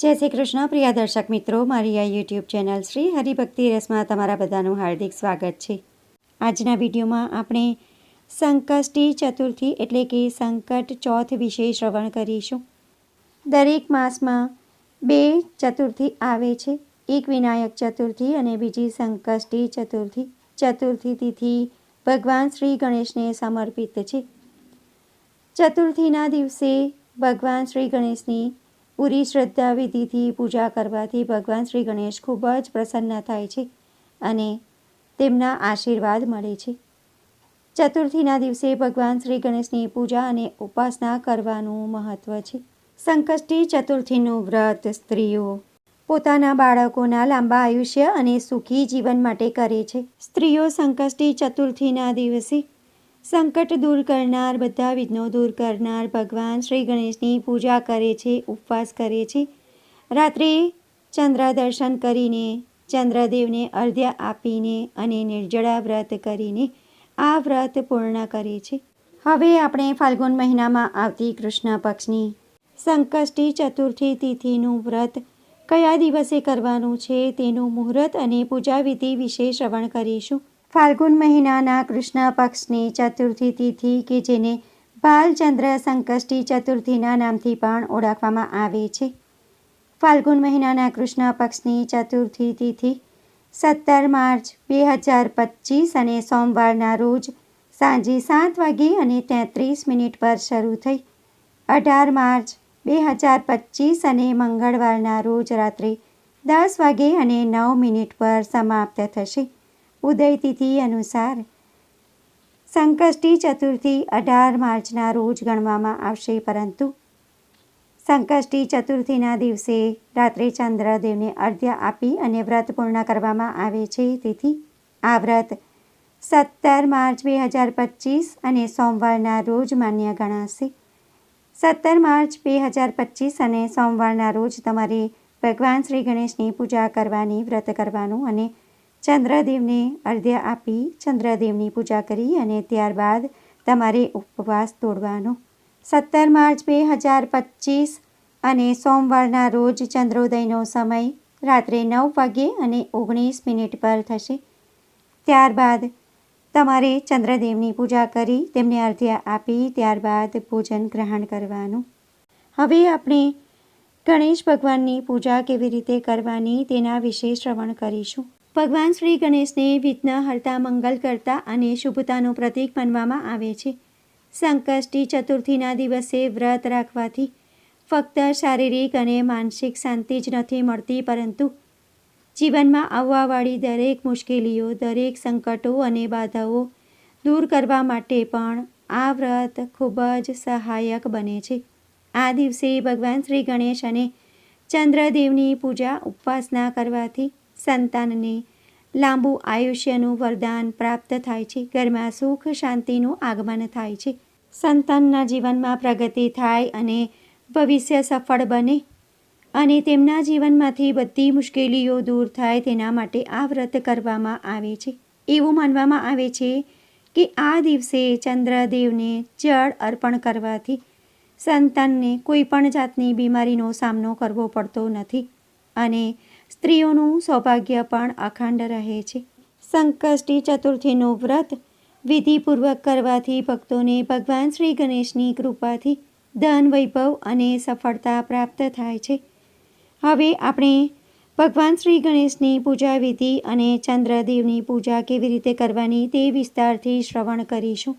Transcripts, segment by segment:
જય શ્રી કૃષ્ણ, પ્રિય દર્શક મિત્રો. મારી આ યુટ્યુબ ચેનલ શ્રી હરિભક્તિ રસમાં તમારા બધાનું હાર્દિક સ્વાગત છે. આજના વિડીયોમાં આપણે સંકષ્ટી ચતુર્થી એટલે કે સંકટ ચોથ વિશે શ્રવણ કરીશું. દરેક માસમાં બે ચતુર્થી આવે છે. એક વિનાયક ચતુર્થી અને બીજી સંકષ્ટી ચતુર્થી. ચતુર્થી તિથિ ભગવાન શ્રી ગણેશને સમર્પિત છે. ચતુર્થીના દિવસે ભગવાન શ્રી ગણેશની પૂરી શ્રદ્ધા વિધિથી પૂજા કરવાથી ભગવાન શ્રી ગણેશ ખૂબ જ પ્રસન્ન થાય છે અને તેમના આશીર્વાદ મળે છે. ચતુર્થીના દિવસે ભગવાન શ્રી ગણેશની પૂજા અને ઉપાસના કરવાનું મહત્ત્વ છે. સંકષ્ટી ચતુર્થીનું વ્રત સ્ત્રીઓ પોતાના બાળકોના લાંબા આયુષ્ય અને સુખી જીવન માટે કરે છે. સ્ત્રીઓ સંકષ્ટી ચતુર્થીના દિવસે સંકટ દૂર કરનાર, બધા વિઘ્નો દૂર કરનાર ભગવાન શ્રી ગણેશની પૂજા કરે છે, ઉપવાસ કરે છે. રાત્રે ચંદ્ર દર્શન કરીને, ચંદ્રદેવને અર્ધ્ય આપીને અને નિર્જળા વ્રત કરીને આ વ્રત પૂર્ણ કરે છે. હવે આપણે ફાલ્ગુન મહિનામાં આવતી કૃષ્ણ પક્ષની સંકષ્ટી ચતુર્થી તિથિનું વ્રત કયા દિવસે કરવાનું છે તેનું મુહૂર્ત અને પૂજા વિધિ વિશે શ્રવણ કરીશું. ફાલ્ગુન મહિનાના કૃષ્ણ પક્ષની ચતુર્થી તિથિ કે જેને બાલચંદ્ર સંકષ્ટી ચતુર્થીના નામથી પણ ઓળખવામાં આવે છે. ફાલ્ગુન મહિનાના કૃષ્ણ પક્ષની ચતુર્થી તિથિ સત્તર માર્ચ બે હજાર પચીસ અને સોમવારના રોજ સાંજે સાત વાગે અને તેત્રીસ મિનિટ પર શરૂ થઈ. અઢાર માર્ચ બે હજાર પચીસ અને મંગળવારના રોજ રાત્રે દસ વાગે અને નવ મિનિટ પર સમાપ્ત થશે. ઉદય તિથિ અનુસાર સંકષ્ટી ચતુર્થી અઢાર માર્ચના રોજ ગણવામાં આવશે, પરંતુ સંકષ્ટી ચતુર્થીના દિવસે રાત્રે ચંદ્રદેવને અર્ધ્ય આપી અને વ્રત પૂર્ણ કરવામાં આવે છે. તેથી આ વ્રત સત્તર માર્ચ બે હજાર પચીસ અને સોમવારના રોજ માન્ય ગણાશે. સત્તર માર્ચ બે હજાર પચીસ અને સોમવારના રોજ તમારે ભગવાન શ્રી ગણેશની પૂજા કરવાની, વ્રત કરવાનું અને ચંદ્રદેવને અર્ધ્ય આપી ચંદ્રદેવની પૂજા કરી અને ત્યારબાદ તમારે ઉપવાસ તોડવાનો. સત્તર માર્ચ બે હજાર પચીસ અને સોમવારના રોજ ચંદ્રોદયનો સમય રાત્રે નવ વાગ્યે અને ઓગણીસ મિનિટ પર થશે. ત્યારબાદ તમારે ચંદ્રદેવની પૂજા કરી તેમને અર્ધ્ય આપી ત્યારબાદ ભોજન ગ્રહણ કરવાનું. હવે આપણે ગણેશ ભગવાનની પૂજા કેવી રીતે કરવાની તેના વિશે શ્રવણ કરીશું. ભગવાન શ્રી ગણેશને વિઘ્ન મંગલકર્તા મંગલ અને શુભતાનું પ્રતીક માનવામાં આવે છે. સંકષ્ટી ચતુર્થીના દિવસે વ્રત રાખવાથી ફક્ત શારીરિક અને માનસિક શાંતિ જ નથી મળતી, પરંતુ જીવનમાં આવવાવાળી દરેક મુશ્કેલીઓ, દરેક સંકટો અને બાધાઓ દૂર કરવા માટે પણ આ વ્રત ખૂબ જ સહાયક બને છે. આ દિવસે ભગવાન શ્રી ગણેશ અને ચંદ્રદેવની પૂજા ઉપાસના કરવાથી સંતાનને લાંબુ આયુષ્યનું વરદાન પ્રાપ્ત થાય છે. ઘરમાં સુખ શાંતિનું આગમન થાય છે. સંતાનના જીવનમાં પ્રગતિ થાય અને ભવિષ્ય સફળ બને અને તેમના જીવનમાંથી બધી મુશ્કેલીઓ દૂર થાય તેના માટે આ વ્રત કરવામાં આવે છે. એવું માનવામાં આવે છે કે આ દિવસે ચંદ્રદેવને જળ અર્પણ કરવાથી સંતાનને કોઈ પણ જાતની બીમારીનો સામનો કરવો પડતો નથી અને સ્ત્રીઓનું સૌભાગ્ય પણ અખંડ રહે છે. સંકષ્ટી ચતુર્થીનું વ્રત વિધિપૂર્વક કરવાથી ભક્તોને ભગવાન શ્રી ગણેશની કૃપાથી ધન, વૈભવ અને સફળતા પ્રાપ્ત થાય છે. હવે આપણે ભગવાન શ્રી ગણેશની પૂજા વિધિ અને ચંદ્રદેવની પૂજા કેવી રીતે કરવાની તે વિસ્તારથી શ્રવણ કરીશું.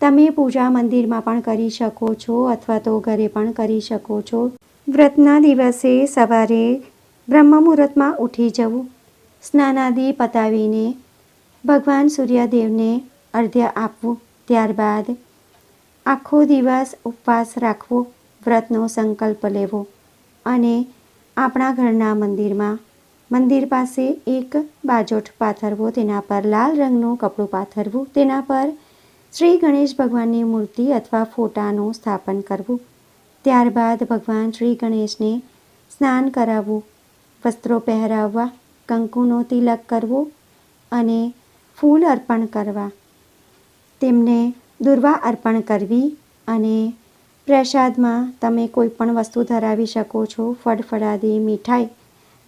તમે પૂજા મંદિરમાં પણ કરી શકો છો અથવા તો ઘરે પણ કરી શકો છો. વ્રતના દિવસે સવારે બ્રહ્મ મુહૂર્તમાં ઉઠી જવું. સ્નાનાદિ પતાવીને ભગવાન સૂર્યદેવને અર્ધ્ય આપવું. ત્યારબાદ આખો દિવસ ઉપવાસ રાખવો, વ્રતનો સંકલ્પ લેવો અને આપણા ઘરના મંદિરમાં, મંદિર પાસે એક બાજોઠ પાથરવો, તેના પર લાલ રંગનું કપડું પાથરવું, તેના પર શ્રી ગણેશ ભગવાનની મૂર્તિ અથવા ફોટાનું સ્થાપન કરવું. ત્યારબાદ ભગવાન શ્રી ગણેશને સ્નાન કરાવવું. વસ્ત્રો પહેરાવવા, કંકુનો તિલક કરવો અને ફૂલ અર્પણ કરવા. તેમને દુર્વા અર્પણ કરવી અને પ્રસાદમાં તમે કોઈ પણ વસ્તુ ધરાવી શકો છો ફળફળાદી મીઠાઈ.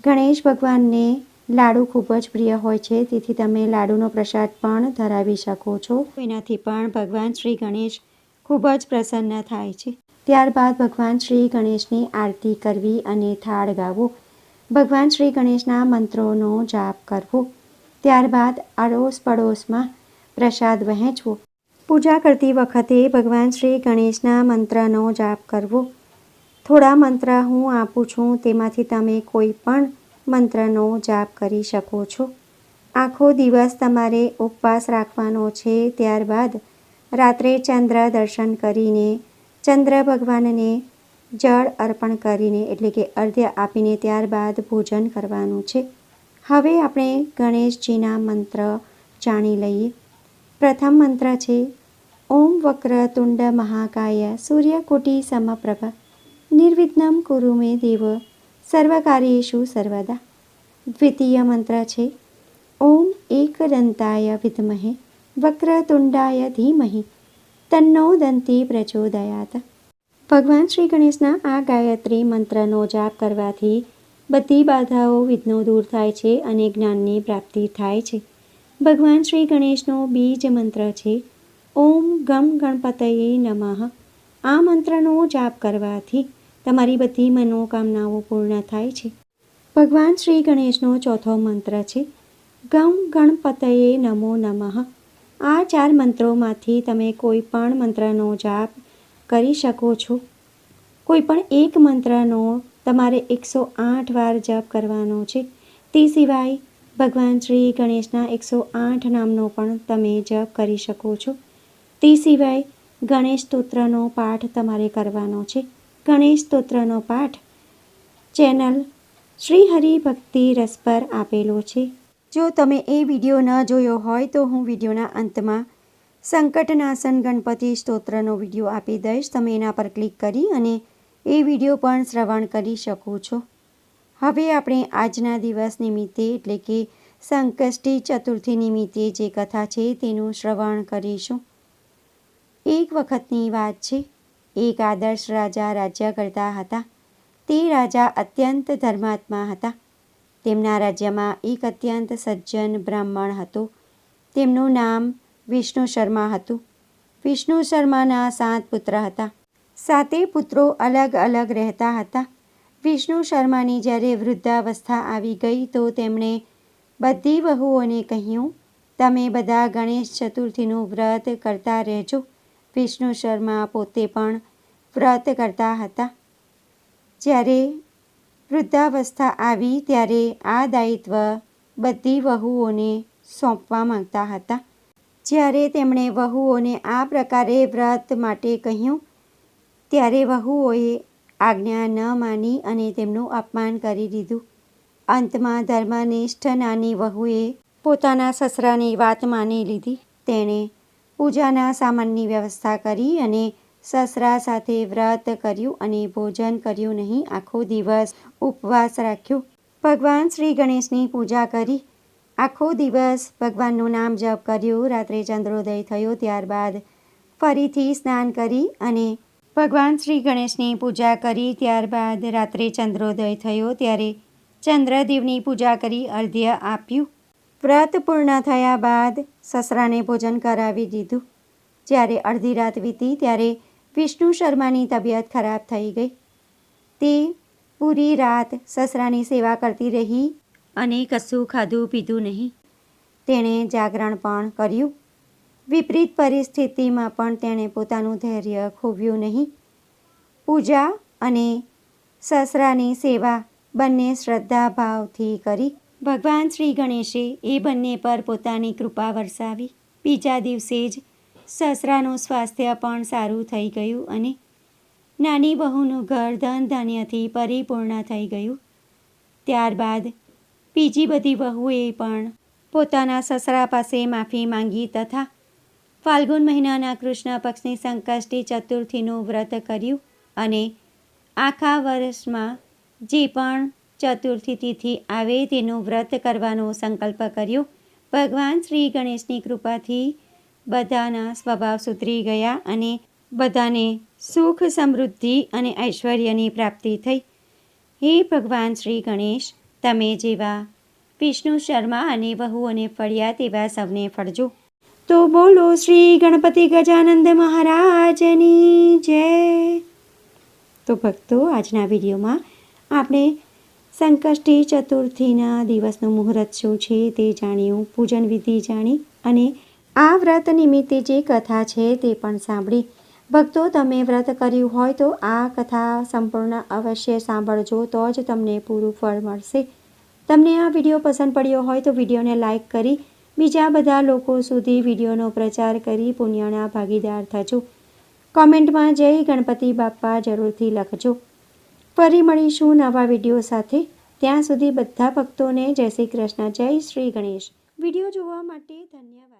ગણેશ ભગવાનને લાડુ ખૂબ જ પ્રિય હોય છે, તેથી તમે લાડુનો પ્રસાદ પણ ધરાવી શકો છો. એનાથી પણ ભગવાન શ્રી ગણેશ ખૂબ જ પ્રસન્ન થાય છે. ત્યારબાદ ભગવાન શ્રી ગણેશની આરતી કરવી અને થાળ ગાવો. ભગવાન શ્રી ગણેશના મંત્રોનો જાપ કરવો. ત્યારબાદ આડોસ પડોશમાં પ્રસાદ વહેંચવો. પૂજા કરતી વખતે ભગવાન શ્રી ગણેશના મંત્રનો જાપ કરવો. થોડા મંત્ર હું આપું છું, તેમાંથી તમે કોઈ પણ મંત્રનો જાપ કરી શકો છો. આખો દિવસ તમારે ઉપવાસ રાખવાનો છે. ત્યારબાદ રાત્રે ચંદ્ર દર્શન કરીને ચંદ્ર ભગવાનને જળ અર્પણ કરીને, એટલે કે અર્ધ્ય આપીને ત્યારબાદ ભોજન કરવાનું છે. હવે આપણે ગણેશજીના મંત્ર જાણી લઈએ. પ્રથમ મંત્ર છે, ઓમ વક્ર તુંડ મહાકાય સૂર્યકોટી સમપ્રભ, નિર્વિઘ્નમ કુરુ મે દેવ સર્વકાર્યેશુ સર્વદા. દ્વિતીય મંત્ર છે, ઓમ એકદંતાય વિદ્મહે વક્રતુંડાય ધીમહિ તન્નો દંતી પ્રચોદયાત. ભગવાન શ્રી ગણેશના આ ગાયત્રી મંત્રનો જાપ કરવાથી બધી બાધાઓ વિઘ્નો દૂર થાય છે અને જ્ઞાનની પ્રાપ્તિ થાય છે. ભગવાન શ્રી ગણેશનો બીજ મંત્ર છે, ઓમ ગમ ગણપતયે નમઃ. આ મંત્રનો જાપ કરવાથી તમારી બધી મનોકામનાઓ પૂર્ણ થાય છે. ભગવાન શ્રી ગણેશનો ચોથો મંત્ર છે, ગમ ગણપતયે નમો નમઃ. આ ચાર મંત્રોમાંથી તમે કોઈ પણ મંત્રનો જાપ કરી શકો છો. કોઈ પણ એક મંત્રનો તમારે એકસો આઠ વાર જપ કરવાનો છે. તે સિવાય ભગવાન શ્રી ગણેશના એકસો આઠ નામનો પણ તમે જપ કરી શકો છો. તે સિવાય ગણેશ સ્તોત્રનો પાઠ તમારે કરવાનો છે. ગણેશ સ્તોત્રનો પાઠ ચેનલ શ્રી હરિ ભક્તિ રસ પર આપેલો છે. જો તમે એ વીડિયો ન જોયો હોય તો હું વિડીયોના અંતમાં સંકટનાશન ગણપતિ સ્તોત્રનો વીડિયો આપી દઈશ. તમે એના પર ક્લિક કરી અને એ વીડિયો પણ શ્રવણ કરી શકો છો. હવે આપણે આજના દિવસ નિમિત્તે, એટલે કે સંકષ્ટી ચતુર્થી નિમિત્તે જે કથા છે તેનું શ્રવણ કરીશું. એક વખતની વાત છે. એક આદર્શ રાજા રાજ્ય કરતા હતા. તે રાજા અત્યંત ધર્માત્મા હતા. તેમના રાજ્યમાં એક અત્યંત સજ્જન બ્રાહ્મણ હતો. તેમનું નામ વિષ્ણુ શર્મા હતું. વિષ્ણુ શર્માના સાત પુત્ર હતા. સાતે પુત્રો અલગ અલગ રહેતા હતા. વિષ્ણુ શર્માની જ્યારે વૃદ્ધાવસ્થા આવી ગઈ તો તેમણે બધી વહુઓને કહ્યું, તમે બધા ગણેશ ચતુર્થીનું વ્રત કરતા રહેજો. વિષ્ણુ શર્મા પોતે પણ વ્રત કરતા હતા. જ્યારે વૃદ્ધાવસ્થા આવી ત્યારે આ દાયિત્વ બધી વહુઓને સોંપવા માંગતા હતા. જ્યારે તેમણે વહુઓને આ પ્રકારે વ્રત માટે કહ્યું, ત્યારે વહુઓએ આજ્ઞા ન માની અને તેમનું અપમાન કરી દીધું. અંતમાં ધર્મનિષ્ઠ નાની વહુએ પોતાના સસરાની વાત માની લીધી. તેણે પૂજાના સામાનની વ્યવસ્થા કરી અને સસરા સાથે વ્રત કર્યું અને ભોજન કર્યું નહીં. આખો દિવસ ઉપવાસ રાખ્યો. ભગવાન શ્રી ગણેશની પૂજા કરી. આખો દિવસ ભગવાનનું નામ જપ કર્યું, રાત્રે ચંદ્રોદય થયો, ત્યારબાદ ફરીથી સ્નાન કરી અને ભગવાન શ્રી ગણેશની પૂજા કરી, ત્યારબાદ રાત્રે ચંદ્રોદય થયો, ત્યારે ચંદ્રદેવની પૂજા કરી, અર્ધ્ય આપ્યું. વ્રત પૂર્ણ થયા બાદ સસરાને ભોજન કરાવી દીધું. જ્યારે અડધી રાત વીતી, ત્યારે વિષ્ણુ શર્માની તબિયત ખરાબ થઈ ગઈ. તે પૂરી રાત સસરાની સેવા કરતી રહી અને કશું ખાધું પીધું નહીં. તેણે જાગરણ પણ કર્યું. વિપરીત પરિસ્થિતિમાં પણ તેણે પોતાનું ધૈર્ય ખોવ્યું નહીં. પૂજા અને સસરાની સેવા બંને શ્રદ્ધા ભાવથી કરી. ભગવાન શ્રી ગણેશે એ બંને પર પોતાની કૃપા વરસાવી. બીજા દિવસે જ સસરાનું સ્વાસ્થ્ય પણ સારું થઈ ગયું અને નાની બહુનું ઘર ધન ધાન્યથી પરિપૂર્ણ થઈ ગયું. ત્યારબાદ બીજી બધી બહુએ પણ પોતાના સસરા પાસે માફી માંગી તથા ફાલ્ગુન મહિનાના કૃષ્ણ પક્ષની સંકષ્ટી ચતુર્થીનું વ્રત કર્યું અને આખા વર્ષમાં જે પણ ચતુર્થી તિથિ આવે તેનું વ્રત કરવાનો સંકલ્પ કર્યો. ભગવાન શ્રી ગણેશની કૃપાથી બધાના સ્વભાવ સુધરી ગયા અને બધાને સુખ સમૃદ્ધિ અને ઐશ્વર્યની પ્રાપ્તિ થઈ. હે ભગવાન શ્રી ગણેશ તમે જેવા વિષ્ણુ શર્મા અને વહુઓને ફળ્યા તેવા સૌને ફળજો. તો બોલો શ્રી ગણપતિ ગજાનંદ મહારાજની જય. તો ભક્તો, આજના વિડીયોમાં આપણે સંકષ્ટી ચતુર્થીના દિવસનું મુહૂર્ત શું છે તે જાણ્યું, પૂજન વિધિ જાણી અને આ વ્રત નિમિત્તે જે કથા છે તે પણ સાંભળી. ભક્તો, તમે વ્રત કર્યું હોય તો આ કથા સંપૂર્ણ અવશ્ય સાંભળજો, તો જ તમને પૂરું ફળ મળશે. તમને આ વીડિયો પસંદ પડ્યો હોય તો વિડીયોને લાઈક કરી, બીજા બધા લોકો સુધી વિડીયોનો પ્રચાર કરી પુણ્યના ભાગીદાર થજો. કોમેન્ટમાં જય ગણપતિ બાપ્પા જરૂરથી લખજો. ફરી મળીશું નવા વીડિયો સાથે. ત્યાં સુધી બધા ભક્તોને જય શ્રી કૃષ્ણ, જય શ્રી ગણેશ. વીડિયો જોવા માટે ધન્યવાદ.